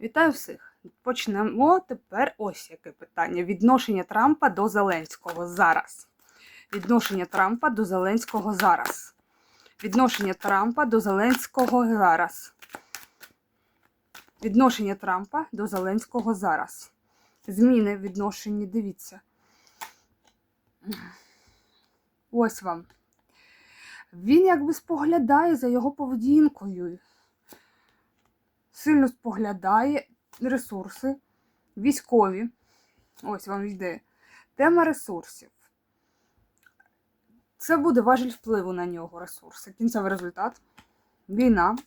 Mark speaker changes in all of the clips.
Speaker 1: Вітаю всіх! Почнемо тепер ось яке питання. Відношення Трампа до Зеленського зараз. Відношення Трампа до Зеленського зараз. Відношення Трампа до Зеленського зараз. Відношення Трампа до Зеленського зараз. Зміни в відношенні, дивіться. Ось вам. Він якби споглядає за його поведінкою сильно споглядає ресурси, військові. Ось вам йде. Тема ресурсів. Це буде важіль впливу на нього ресурси. Кінцевий результат. Війна.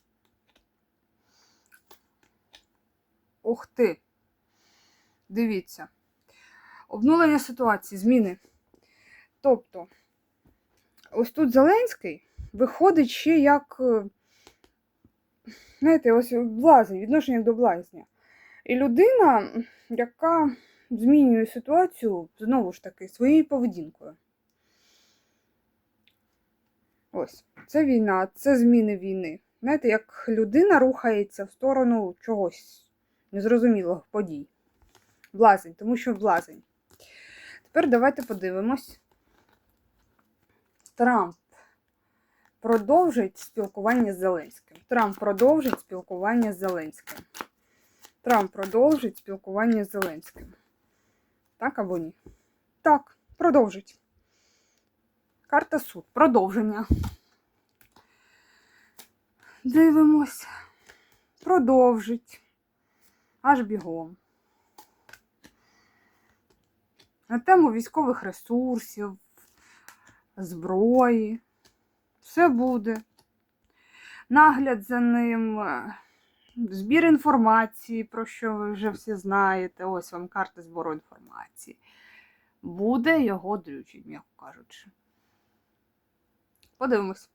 Speaker 1: Ух ти. Дивіться. Обнулення ситуації, зміни. Тобто, ось тут Зеленський виходить ще як. Знаєте, ось блазень, відношення до блазня. І людина, яка змінює ситуацію, знову ж таки, своєю поведінкою. Ось, це війна, це зміни війни. Знаєте, як людина рухається в сторону чогось незрозумілих подій. Блазень, тому що блазень. Тепер давайте подивимось. Трамп продовжить спілкування з Зеленським. Трамп продовжить спілкування з Зеленським. Трамп продовжить спілкування з Зеленським. Так або ні? Так, продовжить. Карта суд. Продовження. Дивимось. Продовжить. Аж бігом. На тему військових ресурсів, зброї. Все буде. Нагляд за ним, е, збір інформації, про що ви вже всі знаєте. Ось вам карта збору інформації. Буде його дрючить, м'яко кажучи. Подивимось.